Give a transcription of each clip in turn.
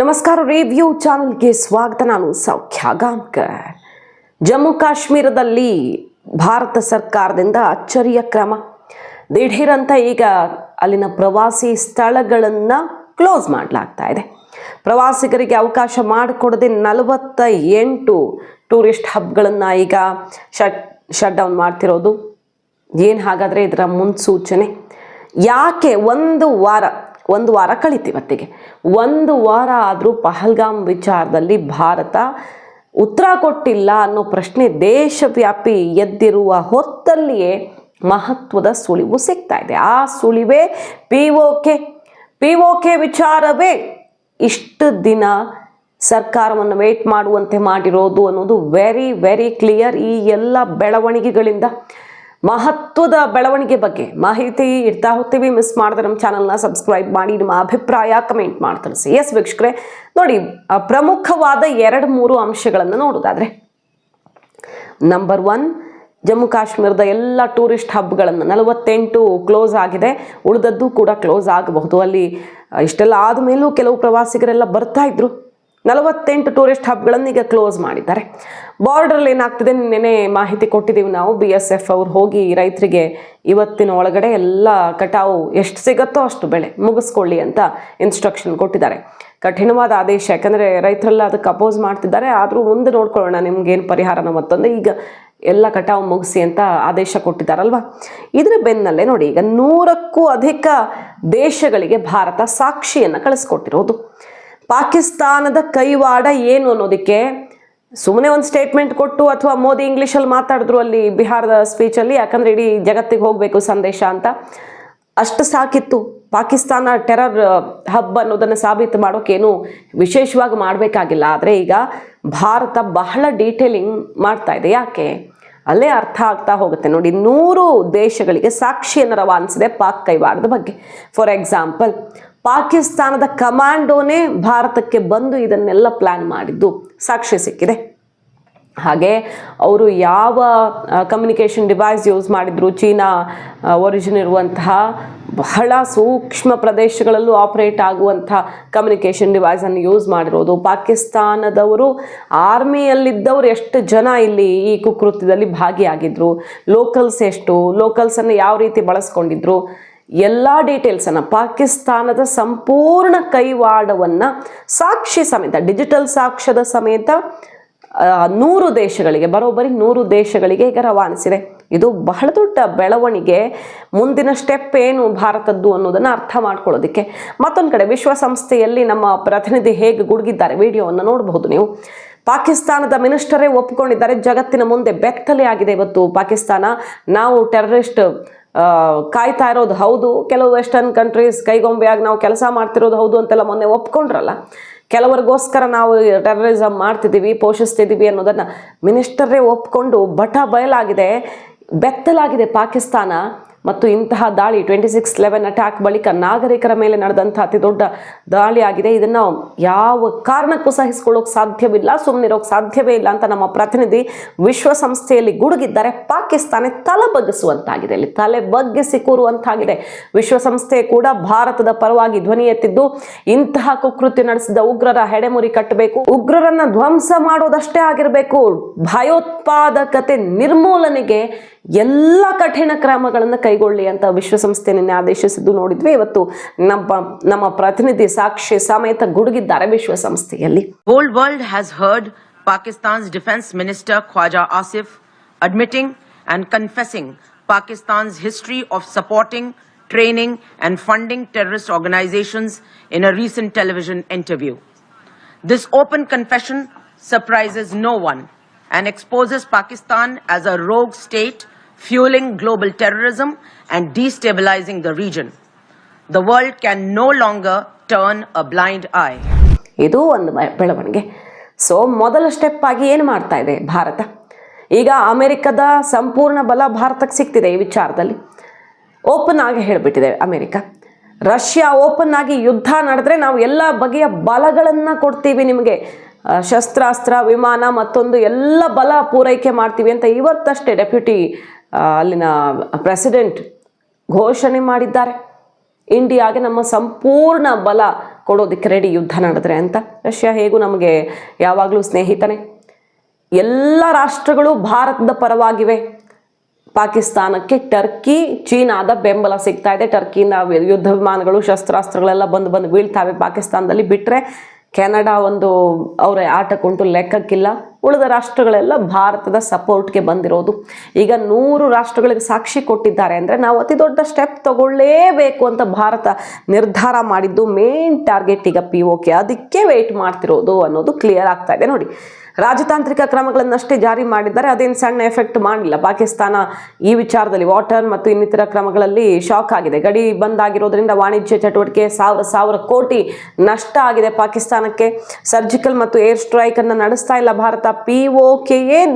ನಮಸ್ಕಾರ ರಿವ್ಯೂ ಚಾನಲ್ಗೆ ಸ್ವಾಗತ. ನಾನು ಸೌಖ್ಯ ಗಾಂವ್ಕರ್ ಜಮ್ಮು ಕಾಶ್ಮೀರದಲ್ಲಿ ಭಾರತ ಸರ್ಕಾರದಿಂದ ಅಚ್ಚರಿಯ ಕ್ರಮ. ದಿಢೀರಂತ ಈಗ ಅಲ್ಲಿನ ಪ್ರವಾಸಿ ಸ್ಥಳಗಳನ್ನು ಕ್ಲೋಸ್ ಮಾಡಲಾಗ್ತಾ ಇದೆ. ಪ್ರವಾಸಿಗರಿಗೆ ಅವಕಾಶ ಮಾಡಿಕೊಡದೆ ನಲವತ್ತ ಎಂಟು ಟೂರಿಸ್ಟ್ ಹಬ್ಗಳನ್ನು ಈಗ ಶಟ್ ಶಟ್ ಡೌನ್ ಮಾಡ್ತಿರೋದು. ಏನು ಹಾಗಾದರೆ ಇದರ ಮುನ್ಸೂಚನೆ? ಯಾಕೆ ಒಂದು ವಾರ ಒಂದು ವಾರ ಕಳಿತೀವತ್ತಿಗೆ ಒಂದು ವಾರ ಆದರೂ ಪಹಲ್ಗಾಮ್ ವಿಚಾರದಲ್ಲಿ ಭಾರತ ಉತ್ತರ ಕೊಟ್ಟಿಲ್ಲ ಅನ್ನೋ ಪ್ರಶ್ನೆ ದೇಶವ್ಯಾಪಿ ಎದ್ದಿರುವ ಹೊತ್ತಲ್ಲಿಯೇ ಮಹತ್ವದ ಸುಳಿವು ಸಿಗ್ತಾ ಇದೆ. ಆ ಸುಳಿವೇ P O K, P O K ವಿಚಾರವೇ ಇಷ್ಟು ದಿನ ಸರ್ಕಾರವನ್ನು ವೇಟ್ ಮಾಡುವಂತೆ ಮಾಡಿರೋದು ಅನ್ನೋದು ವೆರಿ ವೆರಿ ಕ್ಲಿಯರ್ ಈ ಎಲ್ಲ ಬೆಳವಣಿಗೆಗಳಿಂದ. ಮಹತ್ವದ ಬೆಳವಣಿಗೆ ಬಗ್ಗೆ ಮಾಹಿತಿ ಇಡ್ತಾ ಹೋಗ್ತೀವಿ. ಮಿಸ್ ಮಾಡಿದ್ರೆ ನಮ್ಮ ಚಾನಲ್ನ ಸಬ್ಸ್ಕ್ರೈಬ್ ಮಾಡಿ, ನಿಮ್ಮ ಅಭಿಪ್ರಾಯ ಕಮೆಂಟ್ ಮಾಡಿ ತಿಳಿಸಿ. ಎಸ್ ವೀಕ್ಷಕರೇ, ನೋಡಿ ಪ್ರಮುಖವಾದ ಎರಡು ಮೂರು ಅಂಶಗಳನ್ನು ನೋಡೋದಾದರೆ ನಂಬರ್ ಒನ್ ಜಮ್ಮು ಕಾಶ್ಮೀರದ ಎಲ್ಲ ಟೂರಿಸ್ಟ್ ಹಬ್ಗಳನ್ನು ನಲವತ್ತೆಂಟು ಕ್ಲೋಸ್ ಆಗಿದೆ. ಉಳಿದದ್ದು ಕೂಡ ಕ್ಲೋಸ್ ಆಗಬಹುದು. ಅಲ್ಲಿ ಇಷ್ಟೆಲ್ಲ ಆದಮೇಲೂ ಕೆಲವು ಪ್ರವಾಸಿಗರೆಲ್ಲ ಬರ್ತಾ ಇದ್ರು. ನಲವತ್ತೆಂಟು ಟೂರಿಸ್ಟ್ ಹಬ್ಗಳನ್ನು ಈಗ ಕ್ಲೋಸ್ ಮಾಡಿದ್ದಾರೆ. ಬಾರ್ಡ್ರಲ್ಲಿ ಏನಾಗ್ತಿದೆ? ನಿನ್ನೆ ಮಾಹಿತಿ ಕೊಟ್ಟಿದ್ದೀವಿ ನಾವು. ಬಿ ಎಸ್ ಎಫ್ ಅವ್ರು ಹೋಗಿ ರೈತರಿಗೆ ಇವತ್ತಿನ ಒಳಗಡೆ ಎಲ್ಲ ಕಟಾವು ಎಷ್ಟು ಸಿಗುತ್ತೋ ಅಷ್ಟು ಬೆಳೆ ಮುಗಿಸ್ಕೊಳ್ಳಿ ಅಂತ ಇನ್ಸ್ಟ್ರಕ್ಷನ್ ಕೊಟ್ಟಿದ್ದಾರೆ. ಕಠಿಣವಾದ ಆದೇಶ. ಯಾಕಂದರೆ ರೈತರೆಲ್ಲ ಅದಕ್ಕೆ ಅಪೋಸ್ ಮಾಡ್ತಿದ್ದಾರೆ. ಆದರೂ ಮುಂದೆ ನೋಡ್ಕೊಳ್ಳೋಣ ನಿಮ್ಗೇನು ಪರಿಹಾರನ ಮತ್ತೊಂದು. ಈಗ ಎಲ್ಲ ಕಟಾವು ಮುಗಿಸಿ ಅಂತ ಆದೇಶ ಕೊಟ್ಟಿದ್ದಾರಲ್ವ? ಇದರ ಬೆನ್ನಲ್ಲೇ ನೋಡಿ, ಈಗ ನೂರಕ್ಕೂ ಅಧಿಕ ದೇಶಗಳಿಗೆ ಭಾರತ ಸಾಕ್ಷಿಯನ್ನು ಕಳಿಸ್ಕೊಟ್ಟಿರೋದು. ಪಾಕಿಸ್ತಾನದ ಕೈವಾಡ ಏನು ಅನ್ನೋದಕ್ಕೆ ಸುಮ್ಮನೆ ಒಂದು ಸ್ಟೇಟ್ಮೆಂಟ್ ಕೊಟ್ಟು ಅಥವಾ ಮೋದಿ ಇಂಗ್ಲೀಷಲ್ಲಿ ಮಾತಾಡಿದ್ರು ಅಲ್ಲಿ ಬಿಹಾರದ ಸ್ಪೀಚಲ್ಲಿ ಯಾಕಂದರೆ ಇಡೀ ಜಗತ್ತಿಗೆ ಹೋಗಬೇಕು ಸಂದೇಶ ಅಂತ. ಅಷ್ಟು ಸಾಕಿತ್ತು. ಪಾಕಿಸ್ತಾನ ಟೆರರ್ ಹಬ್ ಅನ್ನೋದನ್ನು ಸಾಬೀತು ಮಾಡೋಕ್ಕೇನು ವಿಶೇಷವಾಗಿ ಮಾಡಬೇಕಾಗಿಲ್ಲ. ಆದರೆ ಈಗ ಭಾರತ ಬಹಳ ಡೀಟೇಲಿಂಗ್ ಮಾಡ್ತಾ ಇದೆ. ಯಾಕೆ? ಅಲ್ಲೇ ಅರ್ಥ ಆಗ್ತಾ ಹೋಗುತ್ತೆ. ನೋಡಿ, ನೂರು ದೇಶಗಳಿಗೆ ಸಾಕ್ಷಿಯನ್ನು ರವಾನಿಸಿದೆ ಪಾಕ್ ಕೈವಾಡದ ಬಗ್ಗೆ. ಫಾರ್ ಎಕ್ಸಾಂಪಲ್ ಪಾಕಿಸ್ತಾನದ ಕಮಾಂಡೋನೇ ಭಾರತಕ್ಕೆ ಬಂದು ಇದನ್ನೆಲ್ಲ ಪ್ಲ್ಯಾನ್ ಮಾಡಿದ್ದು. ಸಾಕ್ಷಿ ಸಿಕ್ಕಿದೆ. ಹಾಗೆ ಅವರು ಯಾವ ಕಮ್ಯುನಿಕೇಷನ್ ಡಿವೈಸ್ ಯೂಸ್ ಮಾಡಿದ್ರು? ಚೀನಾ ಒರಿಜಿನ್ ಇರುವಂತಹ ಬಹಳ ಸೂಕ್ಷ್ಮ ಪ್ರದೇಶಗಳಲ್ಲೂ ಆಪರೇಟ್ ಆಗುವಂಥ ಕಮ್ಯುನಿಕೇಷನ್ ಡಿವೈಸನ್ನು ಯೂಸ್ ಮಾಡಿರೋದು. ಪಾಕಿಸ್ತಾನದವರು ಆರ್ಮಿಯಲ್ಲಿದ್ದವರು ಎಷ್ಟು ಜನ ಇಲ್ಲಿ ಈ ಕುಕೃತ್ಯದಲ್ಲಿ ಭಾಗಿಯಾಗಿದ್ರು? ಲೋಕಲ್ಸ್ ಎಷ್ಟು? ಲೋಕಲ್ಸನ್ನು ಯಾವ ರೀತಿ ಬಳಸ್ಕೊಂಡಿದ್ರು? ಎಲ್ಲ ಡೀಟೇಲ್ಸನ್ನು ಪಾಕಿಸ್ತಾನದ ಸಂಪೂರ್ಣ ಕೈವಾಡವನ್ನು ಸಾಕ್ಷಿ ಸಮೇತ ಡಿಜಿಟಲ್ ಸಾಕ್ಷ್ಯದ ಸಮೇತ ನೂರು ದೇಶಗಳಿಗೆ, ಬರೋಬ್ಬರಿ ನೂರು ದೇಶಗಳಿಗೆ ಈಗ ರವಾನಿಸಿದೆ. ಇದು ಬಹಳ ದೊಡ್ಡ ಬೆಳವಣಿಗೆ. ಮುಂದಿನ ಸ್ಟೆಪ್ ಏನು ಭಾರತದ್ದು ಅನ್ನೋದನ್ನು ಅರ್ಥ ಮಾಡ್ಕೊಳ್ಳೋದಕ್ಕೆ. ಮತ್ತೊಂದು ಕಡೆ ವಿಶ್ವಸಂಸ್ಥೆಯಲ್ಲಿ ನಮ್ಮ ಪ್ರತಿನಿಧಿ ಹೇಗೆ ಗುಡುಗಿದ್ದಾರೆ ವಿಡಿಯೋವನ್ನು ನೋಡಬಹುದು ನೀವು. ಪಾಕಿಸ್ತಾನದ ಮಿನಿಸ್ಟರೇ ಒಪ್ಪಿಕೊಂಡಿದ್ದಾರೆ ಜಗತ್ತಿನ ಮುಂದೆ ಬೆತ್ತಲೆ ಆಗಿದೆ ಇವತ್ತು. ಪಾಕಿಸ್ತಾನ, ನಾವು ಟೆರರಿಸ್ಟ್ ಕಾಯ್ತಾ ಇರೋದು ಹೌದು. ಕೆಲವು ವೆಸ್ಟರ್ನ್ ಕಂಟ್ರೀಸ್ ಕೈಗೊಂಬೆಯಾಗಿ ನಾವು ಕೆಲಸ ಮಾಡ್ತಿರೋದು ಹೌದು ಅಂತೆಲ್ಲ ಮೊನ್ನೆ ಒಪ್ಕೊಂಡ್ರಲ್ಲ. ಕೆಲವರಿಗೋಸ್ಕರ ನಾವು ಟೆರರಿಸಮ್ ಮಾಡ್ತಿದ್ದೀವಿ, ಪೋಷಿಸ್ತಿದ್ದೀವಿ ಅನ್ನೋದನ್ನು ಮಿನಿಸ್ಟರೇ ಒಪ್ಕೊಂಡು ಬಟ ಬಯಲಾಗಿದೆ, ಬೆತ್ತಲಾಗಿದೆ ಪಾಕಿಸ್ತಾನ. ಮತ್ತು ಇಂತಹ ದಾಳಿ ಟ್ವೆಂಟಿ ಸಿಕ್ಸ್ ಲೆವೆನ್ ಅಟ್ಯಾಕ್ ಬಳಿಕ ನಾಗರಿಕರ ಮೇಲೆ ನಡೆದಂಥ ಅತಿ ದೊಡ್ಡ ದಾಳಿಯಾಗಿದೆ. ಇದನ್ನು ಯಾವ ಕಾರಣಕ್ಕೂ ಸಹಿಸಿಕೊಳ್ಳೋಕೆ ಸಾಧ್ಯವಿಲ್ಲ ಸುಮ್ಮನಿರೋಕೆ ಸಾಧ್ಯವೇ ಇಲ್ಲ ಅಂತ ನಮ್ಮ ಪ್ರತಿನಿಧಿ ವಿಶ್ವಸಂಸ್ಥೆಯಲ್ಲಿ ಗುಡುಗಿದ್ದಾರೆ. ಪಾಕಿಸ್ತಾನ ತಲೆ ಬಗ್ಗಿಸುವಂತಾಗಿದೆ ಇಲ್ಲಿ ತಲೆ ಬಗ್ಗಿಸಿ ಕೂರುವಂತಾಗಿದೆ. ವಿಶ್ವಸಂಸ್ಥೆ ಕೂಡ ಭಾರತದ ಪರವಾಗಿ ಧ್ವನಿ ಎತ್ತಿದ್ದು, ಇಂತಹ ಕುಕೃತ್ಯ ನಡೆಸಿದ ಉಗ್ರರ ಹೆಡೆಮುರಿ ಕಟ್ಟಬೇಕು, ಉಗ್ರರನ್ನ ಧ್ವಂಸ ಮಾಡೋದಷ್ಟೇ ಆಗಿರಬೇಕು. ಭಯೋತ್ಪಾದಕತೆ ನಿರ್ಮೂಲನೆಗೆ ಎಲ್ಲ ಕಠಿಣ ಕ್ರಮಗಳನ್ನು ಕೈಗೊಳ್ಳಲಿ ಅಂತ ವಿಶ್ವಸಂಸ್ಥೆಯನ್ನೇ ಆದೇಶಿಸಿದ್ದು ನೋಡಿದ್ವಿ. ಇವತ್ತು ನಮ್ಮ ನಮ್ಮ ಪ್ರತಿನಿಧಿ ಸಾಕ್ಷಿ ಸಮೇತ ಗುಡುಗಿದ್ದಾರೆ ವಿಶ್ವಸಂಸ್ಥೆಯಲ್ಲಿ. Old world has heard Pakistan's defence minister Khawaja Asif admitting and confessing Pakistan's history of supporting training and funding terrorist organisations in a recent television interview this open confession surprises no one and exposes Pakistan as a rogue state fueling global terrorism and destabilizing the region. The world can no longer turn a blind eye. ಇದು ಒಂದು ಬೆಳವಣಿಗೆ. So ಮೊದಲ step ಆಗಿ ಏನು ಮಾಡ್ತಾ ಇದೆ ಭಾರತ? ಈಗ ಅಮೆರಿಕದ ಸಂಪೂರ್ಣ ಬಲ ಭಾರತಕ್ಕೆ ಸಿಗ್ತಿದೆ ಈ ವಿಚಾರದಲ್ಲಿ. ಓಪನ್ ಆಗಿ ಹೇಳಿಬಿಟ್ಟಿದೆ ಅಮೆರಿಕ. ರಷ್ಯಾ ಓಪನ್ ಆಗಿ ಯುದ್ಧ ನಡೆದ್ರೆ ನಾವು ಎಲ್ಲ ಬಗೆಯ ಬಲಗಳನ್ನು ಕೊಡ್ತೀವಿ ನಿಮಗೆ. ಶಸ್ತ್ರಾಸ್ತ್ರ, ವಿಮಾನ ಮತ್ತೊಂದು ಎಲ್ಲ ಬಲ ಪೂರೈಕೆ ಮಾಡ್ತೀವಿ ಅಂತ ಇವತ್ತಷ್ಟೇ ಡೆಪ್ಯೂಟಿ ಅಲ್ಲಿನ ಪ್ರೆಸಿಡೆಂಟ್ ಘೋಷಣೆ ಮಾಡಿದ್ದಾರೆ. ಇಂಡಿಯಾಗೆ ನಮ್ಮ ಸಂಪೂರ್ಣ ಬಲ ಕೊಡೋದಕ್ಕೆ ರೆಡಿ ಯುದ್ಧ ನಡೆದ್ರೆ ಅಂತ. ರಷ್ಯಾ ಹೇಗೂ ನಮಗೆ ಯಾವಾಗಲೂ ಸ್ನೇಹಿತನೇ. ಎಲ್ಲ ರಾಷ್ಟ್ರಗಳು ಭಾರತದ ಪರವಾಗಿವೆ. ಪಾಕಿಸ್ತಾನಕ್ಕೆ ಟರ್ಕಿ, ಚೀನಾದ ಬೆಂಬಲ ಸಿಗ್ತಾ ಇದೆ. ಟರ್ಕಿಯಿಂದ ಯುದ್ಧ ವಿಮಾನಗಳು, ಶಸ್ತ್ರಾಸ್ತ್ರಗಳೆಲ್ಲ ಬಂದು ಬಂದು ಬೀಳ್ತಾವೆ. ಪಾಕಿಸ್ತಾನದಲ್ಲಿ ಬಿಟ್ಟರೆ ಕೆನಡಾ ಒಂದು ಅವರ ಆಟಕ್ಕುಂಟು ಲೆಕ್ಕಕ್ಕಿಲ್ಲ. ಉಳಿದ ರಾಷ್ಟ್ರಗಳೆಲ್ಲ ಭಾರತದ ಸಪೋರ್ಟ್ಗೆ ಬಂದಿರೋದು. ಈಗ ನೂರು ರಾಷ್ಟ್ರಗಳಿಗೆ ಸಾಕ್ಷಿ ಕೊಟ್ಟಿದ್ದಾರೆ ಅಂದರೆ ನಾವು ಅತಿ ದೊಡ್ಡ ಸ್ಟೆಪ್ ತಗೊಳ್ಳೇಬೇಕು ಅಂತ ಭಾರತ ನಿರ್ಧಾರ ಮಾಡಿದ್ದು ಮೇನ್ ಟಾರ್ಗೆಟ್ ಈಗ ಪಿ ಅದಕ್ಕೆ ವೆಯ್ಟ್ ಮಾಡ್ತಿರೋದು ಅನ್ನೋದು ಕ್ಲಿಯರ್ ಆಗ್ತಾ ಇದೆ ನೋಡಿ. ರಾಜತಾಂತ್ರಿಕ ಕ್ರಮಗಳನ್ನಷ್ಟೇ ಜಾರಿ ಮಾಡಿದ್ದಾರೆ, ಅದೇನು ಸಣ್ಣ ಎಫೆಕ್ಟ್ ಮಾಡಿಲ್ಲ. ಪಾಕಿಸ್ತಾನ ಈ ವಿಚಾರದಲ್ಲಿ ವಾಟರ್ ಮತ್ತು ಇನ್ನಿತರ ಕ್ರಮಗಳಲ್ಲಿ ಶಾಕ್ ಆಗಿದೆ. ಗಡಿ ಬಂದ್ ಆಗಿರೋದ್ರಿಂದ ವಾಣಿಜ್ಯ ಚಟುವಟಿಕೆ ಸಾವಿರ ಸಾವಿರ ಕೋಟಿ ನಷ್ಟ ಆಗಿದೆ ಪಾಕಿಸ್ತಾನಕ್ಕೆ. ಸರ್ಜಿಕಲ್ ಮತ್ತು ಏರ್ ಸ್ಟ್ರೈಕ್ ಅನ್ನು ನಡೆಸ್ತಾ ಇಲ್ಲ ಭಾರತ. ಪಿ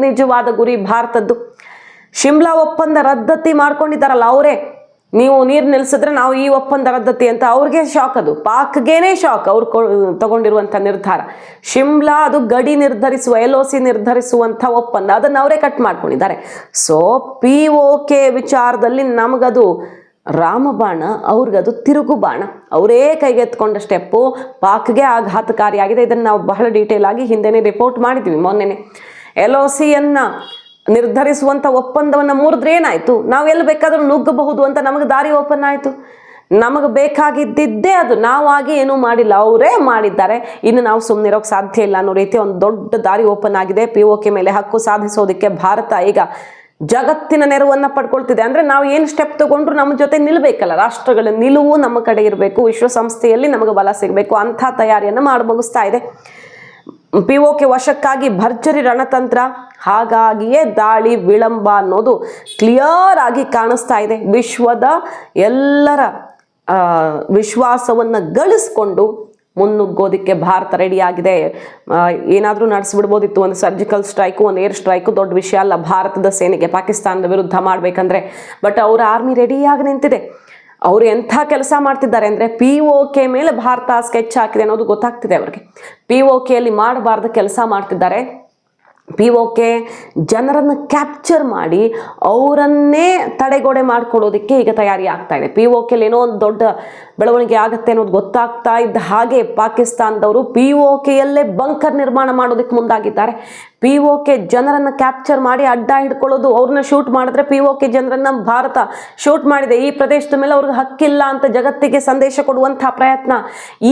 ನಿಜವಾದ ಗುರಿ ಭಾರತದ್ದು. ಶಿಮ್ಲಾ ಒಪ್ಪಂದ ರದ್ದತಿ ಮಾಡ್ಕೊಂಡಿದ್ದಾರಲ್ಲ ಅವರೇ. ನೀವು ನೀರು ನಿಲ್ಲಿಸಿದ್ರೆ ನಾವು ಈ ಒಪ್ಪಂದ ರದ್ದತಿ ಅಂತ ಅವ್ರಿಗೆ ಶಾಕ್ ಅದು. ಪಾಕ್ಗೇನೆ ಶಾಕ್ ಅವ್ರು ತಗೊಂಡಿರುವಂಥ ನಿರ್ಧಾರ. ಶಿಮ್ಲಾ ಅದು ಗಡಿ ನಿರ್ಧರಿಸುವ ಎಲ್ ಒ ಸಿ ನಿರ್ಧರಿಸುವಂಥ ಒಪ್ಪಂದ. ಅದನ್ನು ಅವರೇ ಕಟ್ ಮಾಡ್ಕೊಂಡಿದ್ದಾರೆ. ಸೊ ಪಿ ಒ ಕೆ ವಿಚಾರದಲ್ಲಿ ನಮಗದು ರಾಮಬಾಣ, ಅವ್ರಿಗದು ತಿರುಗು ಬಾಣ ಅವರೇ ಕೈಗೆತ್ಕೊಂಡ ಸ್ಟೆಪ್ಪು ಪಾಕ್ಗೆ ಆಘಾತಕಾರಿಯಾಗಿದೆ. ಇದನ್ನು ನಾವು ಬಹಳ ಡೀಟೇಲ್ ಆಗಿ ಹಿಂದೆನೇ ರಿಪೋರ್ಟ್ ಮಾಡಿದ್ವಿ ಮೊನ್ನೆನೆ. ಎಲ್ ಒ ಸಿಯನ್ನು ನಿರ್ಧರಿಸುವಂಥ ಒಪ್ಪಂದವನ್ನು ಮುರಿದ್ರೆ ಏನಾಯಿತು? ನಾವು ಎಲ್ಲಿ ಬೇಕಾದರೂ ನುಗ್ಗಬಹುದು ಅಂತ ನಮಗೆ ದಾರಿ ಓಪನ್ ಆಯಿತು. ನಮಗೆ ಬೇಕಾಗಿದ್ದಿದ್ದೇ ಅದು. ನಾವಾಗಿ ಏನೂ ಮಾಡಿಲ್ಲ. ಅವರೇ ಮಾಡಿದ್ದಾರೆ. ಇನ್ನು ನಾವು ಸುಮ್ಮನಿರೋಕ್ಕೆ ಸಾಧ್ಯ ಇಲ್ಲ ಅನ್ನೋ ರೀತಿ ಒಂದು ದೊಡ್ಡ ದಾರಿ ಓಪನ್ ಆಗಿದೆ. ಪಿ ಒ ಕೆ ಮೇಲೆ ಹಕ್ಕು ಸಾಧಿಸೋದಕ್ಕೆ ಭಾರತ ಈಗ ಜಗತ್ತಿನ ನೆರವನ್ನು ಪಡ್ಕೊಳ್ತಿದೆ. ಅಂದರೆ ನಾವು ಏನು ಸ್ಟೆಪ್ ತಗೊಂಡ್ರು ನಮ್ಮ ಜೊತೆ ನಿಲ್ಲಬೇಕಲ್ಲ ರಾಷ್ಟ್ರಗಳ ನಿಲುವು ನಮ್ಮ ಕಡೆ ಇರಬೇಕು. ವಿಶ್ವಸಂಸ್ಥೆಯಲ್ಲಿ ನಮಗೆ ಬಲ ಸಿಗಬೇಕು. ಅಂಥ ತಯಾರಿಯನ್ನು ಮಾಡಿ ಮುಗಿಸ್ತಾ ಇದೆ. ಪಿ ಕೆ ವಶಕ್ಕಾಗಿ ಭರ್ಜರಿ ರಣತಂತ್ರ, ಹಾಗಾಗಿಯೇ ದಾಳಿ, ವಿಳಂಬ ಅನ್ನೋದು ಕ್ಲಿಯರ್ ಆಗಿ ಕಾಣಿಸ್ತಾ ಇದೆ. ವಿಶ್ವದ ಎಲ್ಲರ ವಿಶ್ವಾಸವನ್ನು ಗಳಿಸ್ಕೊಂಡು ಮುನ್ನುಗ್ಗೋದಕ್ಕೆ ಭಾರತ ರೆಡಿಯಾಗಿದೆ. ಏನಾದರೂ ನಡೆಸಿಬಿಡ್ಬೋದಿತ್ತು, ಒಂದು ಸರ್ಜಿಕಲ್ ಸ್ಟ್ರೈಕು ಒಂದು ಏರ್ ಸ್ಟ್ರೈಕು ದೊಡ್ಡ ವಿಷಯ ಅಲ್ಲ, ಭಾರತದ ಸೇನೆಗೆ ಪಾಕಿಸ್ತಾನದ ವಿರುದ್ಧ ಮಾಡಬೇಕಂದ್ರೆ. ಬಟ್ ಅವರ ಆರ್ಮಿ ರೆಡಿಯಾಗಿ ನಿಂತಿದೆ. ಅವರು ಎಂಥ ಕೆಲಸ ಮಾಡ್ತಿದ್ದಾರೆ ಅಂದರೆ ಪಿ ಒ ಕೆ ಮೇಲೆ ಭಾರತ ಸ್ಕೆಚ್ ಹಾಕಿದೆ ಅನ್ನೋದು ಗೊತ್ತಾಗ್ತಿದೆ ಅವ್ರಿಗೆ. ಪಿ ಒ ಕೆಯಲ್ಲಿ ಮಾಡಬಾರ್ದು ಕೆಲಸ ಮಾಡ್ತಿದ್ದಾರೆ. ಪಿ ಒ ಕೆ ಜನರನ್ನು ಕ್ಯಾಪ್ಚರ್ ಮಾಡಿ ಅವರನ್ನೇ ತಡೆಗೋಡೆ ಮಾಡಿಕೊಡೋದಕ್ಕೆ ಈಗ ತಯಾರಿ ಆಗ್ತಾ ಇದೆ. ಪಿ ಒ ಏನೋ ಒಂದು ದೊಡ್ಡ ಬೆಳವಣಿಗೆ ಆಗುತ್ತೆ ಅನ್ನೋದು ಗೊತ್ತಾಗ್ತಾ ಇದ್ದ ಹಾಗೆ ಪಾಕಿಸ್ತಾನದವರು ಪಿ ಒ ಕೆಯಲ್ಲೇ ಬಂಕರ್ ನಿರ್ಮಾಣ ಮಾಡೋದಕ್ಕೆ ಮುಂದಾಗಿದ್ದಾರೆ. ಪಿ ಒ ಕೆ ಜನರನ್ನು ಕ್ಯಾಪ್ಚರ್ ಮಾಡಿ ಅಡ್ಡ ಹಿಡ್ಕೊಳ್ಳೋದು ಅವ್ರನ್ನ ಶೂಟ್ ಮಾಡಿದ್ರೆ ಪಿ ಒ ಕೆ ಜನರನ್ನು ಭಾರತ ಶೂಟ್ ಮಾಡಿದೆ. ಈ ಪ್ರದೇಶದ ಮೇಲೆ ಅವ್ರಿಗೆ ಹಕ್ಕಿಲ್ಲ ಅಂತ ಜಗತ್ತಿಗೆ ಸಂದೇಶ ಕೊಡುವಂಥ ಪ್ರಯತ್ನ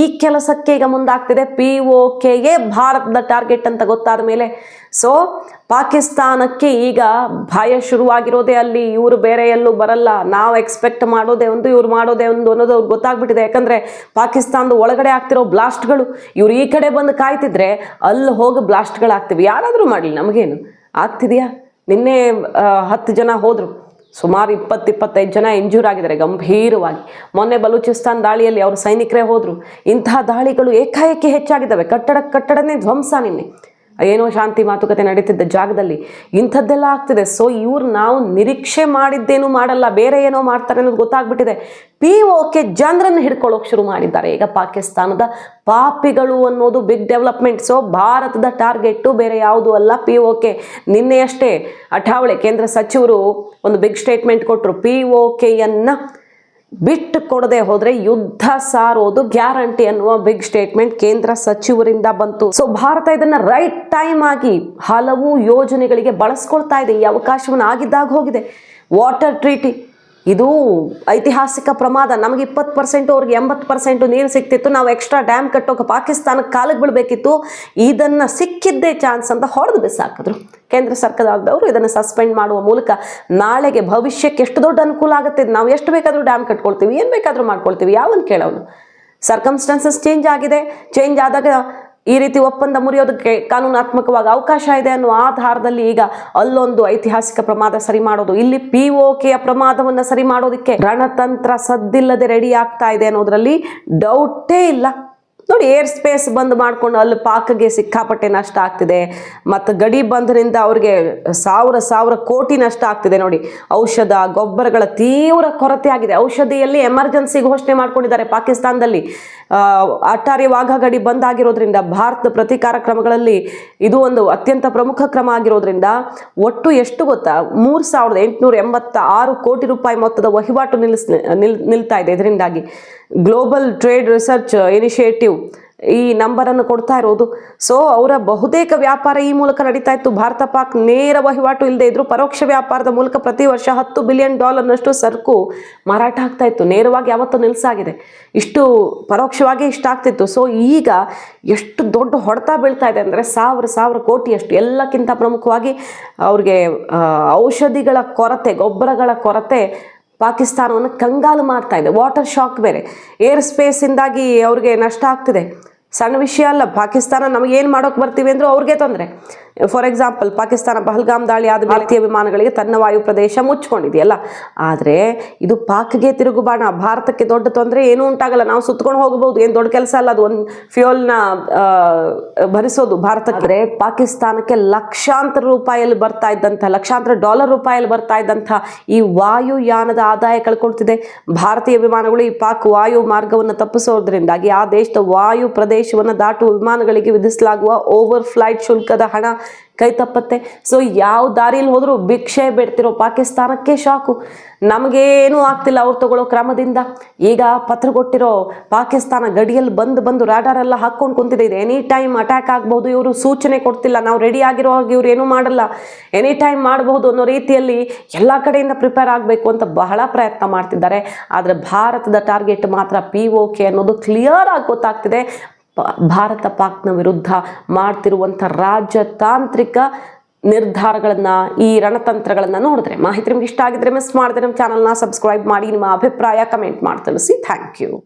ಈ ಕೆಲಸಕ್ಕೆ ಈಗ ಮುಂದಾಗ್ತಿದೆ. ಪಿ ಒ ಕೆಗೆ ಭಾರತದ ಟಾರ್ಗೆಟ್ ಅಂತ ಗೊತ್ತಾದ ಮೇಲೆ. ಸೊ ಪಾಕಿಸ್ತಾನಕ್ಕೆ ಈಗ ಭಯ ಶುರುವಾಗಿರೋದೇ ಅಲ್ಲಿ, ಇವರು ಬೇರೆ ಎಲ್ಲೂ ಬರಲ್ಲ. ನಾವು ಎಕ್ಸ್ಪೆಕ್ಟ್ ಮಾಡೋದೇ ಒಂದು, ಇವ್ರು ಮಾಡೋದೇ ಒಂದು ಅನ್ನೋದು ಅವ್ರಿಗೆ ಗೊತ್ತಾಗ್ಬಿಟ್ಟಿದೆ. ಯಾಕಂದರೆ ಪಾಕಿಸ್ತಾನದ ಒಳಗಡೆ ಆಗ್ತಿರೋ ಬ್ಲಾಸ್ಟ್ಗಳು, ಇವ್ರು ಈ ಕಡೆ ಬಂದು ಕಾಯ್ತಿದ್ರೆ ಅಲ್ಲಿ ಹೋಗಿ ಬ್ಲಾಸ್ಟ್ಗಳಾಗ್ತಿವಿ. ಯಾರಾದರೂ ಮಾಡಲಿ, ನಮಗೇನು? ಆಗ್ತಿದೆಯಾ? ನಿನ್ನೆ ಹತ್ತು ಜನ ಹೋದರು. ಸುಮಾರು ಇಪ್ಪತ್ತು, ಇಪ್ಪತ್ತೈದು ಜನ ಇಂಜೂರ್ ಆಗಿದ್ದಾರೆ ಗಂಭೀರವಾಗಿ. ಮೊನ್ನೆ ಬಲೂಚಿಸ್ತಾನ್ ದಾಳಿಯಲ್ಲಿ ಅವರು ಸೈನಿಕರೇ ಹೋದರು. ಇಂತಹ ದಾಳಿಗಳು ಏಕಾಏಕಿ ಹೆಚ್ಚಾಗಿದ್ದಾವೆ. ಕಟ್ಟಡ, ಕಟ್ಟಡನೇ ಧ್ವಂಸ ನಿನ್ನೆ. ಏನೋ ಶಾಂತಿ ಮಾತುಕತೆ ನಡೀತಿದ್ದ ಜಾಗದಲ್ಲಿ ಇಂಥದ್ದೆಲ್ಲ ಆಗ್ತಿದೆ. ಸೊ ಇವ್ರು ನಾವು ನಿರೀಕ್ಷೆ ಮಾಡಿದ್ದೇನು ಮಾಡಲ್ಲ, ಬೇರೆ ಏನೋ ಮಾಡ್ತಾರೆ ಅನ್ನೋದು ಗೊತ್ತಾಗ್ಬಿಟ್ಟಿದೆ. ಪಿ ಓಕೆ ಜನರನ್ನು ಹಿಡ್ಕೊಳ್ಳೋಕೆ ಶುರು ಮಾಡಿದ್ದಾರೆ. ಈಗ ಪಾಕಿಸ್ತಾನದ ಪಾಪಿಗಳು ಅನ್ನೋದು ಬಿಗ್ ಡೆವಲಪ್ಮೆಂಟ್ ಸೊ ಭಾರತದ ಟಾರ್ಗೆಟ್ಟು ಬೇರೆ ಯಾವುದೂ ಅಲ್ಲ. ಪಿ ಓಕೆ ನಿನ್ನೆಯಷ್ಟೇ ಅಠಾವಳೆ ಕೇಂದ್ರ ಸಚಿವರು ಒಂದು ಬಿಗ್ ಸ್ಟೇಟ್ಮೆಂಟ್ ಕೊಟ್ಟರು ಪಿ ಓಕೆಯನ್ನು ಕೆಯನ್ನು ಬಿಟ್ಟು ಕೊಡದೆ ಹೋದ್ರೆ ಯುದ್ಧ ಸಾರೋದು ಗ್ಯಾರಂಟಿ ಅನ್ನುವ ಬಿಗ್ ಸ್ಟೇಟ್ಮೆಂಟ್ ಕೇಂದ್ರ ಸಚಿವರಿಂದ ಬಂತು. ಸೊ ಭಾರತ ಇದನ್ನ ರೈಟ್ ಟೈಮ್ ಆಗಿ ಹಲವು ಯೋಜನೆಗಳಿಗೆ ಬಳಸ್ಕೊಳ್ತಾ ಇದೆ. ಈ ಅವಕಾಶವನ್ನು ಆಗಿದ್ದಾಗ ಹೋಗಿದೆ. ವಾಟರ್ ಟ್ರೀಟಿ ಇದು ಐತಿಹಾಸಿಕ ಪ್ರಮಾದ. ನಮಗೆ ಇಪ್ಪತ್ತು ಪರ್ಸೆಂಟು ಅವ್ರಿಗೆ ಎಂಬತ್ತು ಪರ್ಸೆಂಟು ನೀರು ಸಿಕ್ತಿತ್ತು. ನಾವು ಎಕ್ಸ್ಟ್ರಾ ಡ್ಯಾಮ್ ಕಟ್ಟೋಕೆ ಪಾಕಿಸ್ತಾನಕ್ಕೆ ಕಾಲಿಗೆ ಬಿಡಬೇಕಿತ್ತು ಇದನ್ನು ಸಿಕ್ಕಿದ್ದೇ ಚಾನ್ಸ್ ಅಂತ ಹೊಡೆದು ಬಿಸಾಕಿದ್ರು. ಕೇಂದ್ರ ಸರ್ಕಾರದವರು ಇದನ್ನು ಸಸ್ಪೆಂಡ್ ಮಾಡುವ ಮೂಲಕ ನಾಳೆಗೆ ಭವಿಷ್ಯಕ್ಕೆ ಎಷ್ಟು ದೊಡ್ಡ ಅನುಕೂಲ ಆಗುತ್ತೆ? ನಾವು ಎಷ್ಟು ಬೇಕಾದರೂ ಡ್ಯಾಮ್ ಕಟ್ಕೊಳ್ತೀವಿ, ಏನು ಬೇಕಾದರೂ ಮಾಡ್ಕೊಳ್ತೀವಿ. ಯಾವನ್ ಕೇಳೋನು? ಸರ್ಕಮ್ಸ್ಟಾನ್ಸಸ್ ಚೇಂಜ್ ಆಗಿದೆ. ಚೇಂಜ್ ಆದಾಗ ಈ ರೀತಿ ಒಪ್ಪಂದ ಮುರಿಯೋದಕ್ಕೆ ಕಾನೂನಾತ್ಮಕವಾಗಿ ಅವಕಾಶ ಇದೆ ಅನ್ನುವ ಆಧಾರದಲ್ಲಿ ಈಗ ಅಲ್ಲೊಂದು ಐತಿಹಾಸಿಕ ಪ್ರಮಾದ ಸರಿ ಮಾಡೋದು. ಇಲ್ಲಿ ಪಿ ಒ ಪ್ರಮಾದವನ್ನು ಸರಿ ಮಾಡೋದಕ್ಕೆ ರಣತಂತ್ರ ಸದ್ದಿಲ್ಲದೆ ರೆಡಿ ಆಗ್ತಾ ಇದೆ ಅನ್ನೋದ್ರಲ್ಲಿ ಡೌಟೇ ಇಲ್ಲ. ನೋಡಿ ಏರ್ ಸ್ಪೇಸ್ ಬಂದ್ ಮಾಡ್ಕೊಂಡು ಅಲ್ಲಿ ಪಾಕಗೆ ಸಿಕ್ಕಾಪಟ್ಟೆ ನಷ್ಟ ಆಗ್ತಿದೆ. ಮತ್ತು ಗಡಿ ಬಂದರಿಂದ ಅವ್ರಿಗೆ ಸಾವಿರ ಸಾವಿರ ಕೋಟಿ ನಷ್ಟ ಆಗ್ತಿದೆ ನೋಡಿ. ಔಷಧ, ಗೊಬ್ಬರಗಳ ತೀವ್ರ ಕೊರತೆ ಆಗಿದೆ. ಔಷಧಿಯಲ್ಲಿ ಎಮರ್ಜೆನ್ಸಿ ಘೋಷಣೆ ಮಾಡ್ಕೊಂಡಿದ್ದಾರೆ ಪಾಕಿಸ್ತಾನದಲ್ಲಿ. ಅಟ್ಟಾರಿ ವಾಘಾ ಗಡಿ ಬಂದ್ ಆಗಿರೋದ್ರಿಂದ ಭಾರತದ ಪ್ರತೀಕಾರ ಕ್ರಮಗಳಲ್ಲಿ ಇದು ಒಂದು ಅತ್ಯಂತ ಪ್ರಮುಖ ಕ್ರಮ ಆಗಿರೋದ್ರಿಂದ ಒಟ್ಟು ಎಷ್ಟು ಗೊತ್ತಾ? ಮೂರ್ ಸಾವಿರದ ಎಂಟುನೂರ ಎಂಬತ್ತ ಆರು ಕೋಟಿ ರೂಪಾಯಿ ಮೊತ್ತದ ವಹಿವಾಟು ನಿಲ್ಲಿಸ್ ನಿಲ್, ನಿಲ್ತಾ ಇದೆ. ಇದರಿಂದಾಗಿ ಗ್ಲೋಬಲ್ ಟ್ರೇಡ್ ರಿಸರ್ಚ್ ಇನಿಷಿಯೇಟಿವ್ ಈ ನಂಬರನ್ನು ಕೊಡ್ತಾ ಇರೋದು. ಸೊ ಅವರ ಬಹುತೇಕ ವ್ಯಾಪಾರ ಈ ಮೂಲಕ ನಡೀತಾ ಇತ್ತು. ಭಾರತ ಪಾಕ್ ನೇರ ವಹಿವಾಟು ಇಲ್ಲದೆ ಇದ್ರು ಪರೋಕ್ಷ ವ್ಯಾಪಾರದ ಮೂಲಕ ಪ್ರತಿ ವರ್ಷ ಹತ್ತು ಬಿಲಿಯನ್ ಡಾಲರ್ನಷ್ಟು ಸರಕು ಮಾರಾಟ ಆಗ್ತಾ ಇತ್ತು. ನೇರವಾಗಿ ಯಾವತ್ತೂ ನಿಲ್ಸಾಗಿದೆ. ಇಷ್ಟು ಪರೋಕ್ಷವಾಗಿ ಇಷ್ಟ ಆಗ್ತಿತ್ತು. ಸೊ ಈಗ ಎಷ್ಟು ದೊಡ್ಡ ಹೊಡೆತ ಬೀಳ್ತಾ ಇದೆ ಅಂದರೆ ಸಾವಿರ ಸಾವಿರ ಕೋಟಿಯಷ್ಟು ಎಲ್ಲಕ್ಕಿಂತ ಪ್ರಮುಖವಾಗಿ ಅವ್ರಿಗೆ ಔಷಧಿಗಳ ಕೊರತೆ, ಗೊಬ್ಬರಗಳ ಕೊರತೆ ಪಾಕಿಸ್ತಾನವನ್ನು ಕಂಗಾಲು ಮಾಡ್ತಾ ಇದೆ. ವಾಟರ್ ಶಾಕ್ ಬೇರೆ. ಏರ್ ಸ್ಪೇಸಿಂದಾಗಿ ಅವ್ರಿಗೆ ನಷ್ಟ ಆಗ್ತಿದೆ. ಸಣ್ಣ ವಿಷಯ ಅಲ್ಲ ಪಾಕಿಸ್ತಾನ ನಮಗೆ ಏನು ಮಾಡೋಕೆ ಬರ್ತೀವಿ ಅಂದರೂ ಅವ್ರಿಗೆ ತೊಂದರೆ. ಫಾರ್ ಎಕ್ಸಾಂಪಲ್ ಪಾಕಿಸ್ತಾನ ಪಹಲ್ಗಾಮ್ ದಾಳಿ ಆದ ಭಾರತೀಯ ವಿಮಾನಗಳಿಗೆ ತನ್ನ ವಾಯು ಪ್ರದೇಶ ಮುಚ್ಕೊಂಡಿದೆಯಲ್ಲ? ಆದರೆ ಇದು ಪಾಕ್ಗೆ ತಿರುಗುಬಾಣ ಭಾರತಕ್ಕೆ ದೊಡ್ಡ ತೊಂದರೆ ಏನೂ ಉಂಟಾಗಲ್ಲ. ನಾವು ಸುತ್ಕೊಂಡು ಹೋಗಬಹುದು ಏನು ದೊಡ್ಡ ಕೆಲಸ ಅಲ್ಲ ಅದು. ಒಂದು ಫ್ಯೂಯಲ್ನ ಭರಿಸೋದು ಭಾರತಕ್ಕೆ. ಪಾಕಿಸ್ತಾನಕ್ಕೆ ಲಕ್ಷಾಂತರ ರೂಪಾಯಲ್ಲಿ ಬರ್ತಾ ಇದ್ದಂಥ ಲಕ್ಷಾಂತರ ಡಾಲರ್ ರೂಪಾಯಲ್ಲಿ ಬರ್ತಾ ಇದ್ದಂಥ ಈ ವಾಯುಯಾನದ ಆದಾಯ ಕಳ್ಕೊಳ್ತಿದೆ. ಭಾರತೀಯ ವಿಮಾನಗಳು ಈ ಪಾಕ್ ವಾಯು ಮಾರ್ಗವನ್ನು ತಪ್ಪಿಸೋದ್ರಿಂದಾಗಿ ಆ ದೇಶದ ವಾಯು ಪ್ರದೇಶವನ್ನು ದಾಟುವ ವಿಮಾನಗಳಿಗೆ ವಿಧಿಸಲಾಗುವ ಓವರ್ ಫ್ಲೈಟ್ ಶುಲ್ಕದ ಹಣ ಕೈ ತಪ್ಪತ್ತೆ ಸೊ ಯಾವ ದಾರಿಯಲ್ಲಿ ಹೋದರೂ ಭಿಕ್ಷೆ ಬಿಡ್ತಿರೋ ಪಾಕಿಸ್ತಾನಕ್ಕೆ ಶಾಕು. ನಮಗೇನೂ ಆಗ್ತಿಲ್ಲ ಅವ್ರು ತಗೊಳ್ಳೋ ಕ್ರಮದಿಂದ. ಈಗ ಪತ್ರ ಕೊಟ್ಟಿರೋ ಪಾಕಿಸ್ತಾನ ಗಡಿಯಲ್ಲಿ ಬಂದು ಬಂದು ರಾಡಾರ್ ಎಲ್ಲ ಹಾಕ್ಕೊಂಡು ಕುಂತಿದೆ. ಇದು ಎನಿ ಟೈಮ್ ಅಟ್ಯಾಕ್ ಆಗ್ಬೋದು, ಇವರು ಸೂಚನೆ ಕೊಡ್ತಿಲ್ಲ. ನಾವು ರೆಡಿ ಆಗಿರೋ ಹಾಗೆ ಇವ್ರು ಏನೂ ಮಾಡಲ್ಲ. ಎನಿ ಟೈಮ್ ಮಾಡಬಹುದು ಅನ್ನೋ ರೀತಿಯಲ್ಲಿ ಎಲ್ಲ ಕಡೆಯಿಂದ ಪ್ರಿಪೇರ್ ಆಗಬೇಕು ಅಂತ ಬಹಳ ಪ್ರಯತ್ನ ಮಾಡ್ತಿದ್ದಾರೆ. ಆದರೆ ಭಾರತದ ಟಾರ್ಗೆಟ್ ಮಾತ್ರ ಪಿ ಅನ್ನೋದು ಕ್ಲಿಯರ್ ಆಗಿ ಗೊತ್ತಾಗ್ತಿದೆ. ಭಾರತ ಪಾಕ್ನ ವಿರುದ್ಧ ಮಾಡ್ತಿರುವಂಥ ರಾಜತಾಂತ್ರಿಕ ನಿರ್ಧಾರಗಳನ್ನು, ಈ ರಣತಂತ್ರಗಳನ್ನು ನೋಡಿದ್ರೆ, ಮಾಹಿತಿ ನಿಮ್ಗೆ ಇಷ್ಟ ಆಗಿದ್ರೆ ಮಿಸ್ ಮಾಡಿದ್ರೆ ನಮ್ಮ ಚಾನಲ್ನ ಸಬ್ಸ್ಕ್ರೈಬ್ ಮಾಡಿ, ನಿಮ್ಮ ಅಭಿಪ್ರಾಯ ಕಮೆಂಟ್ ಮಾಡಿ ತಿಳಿಸಿ. Thank you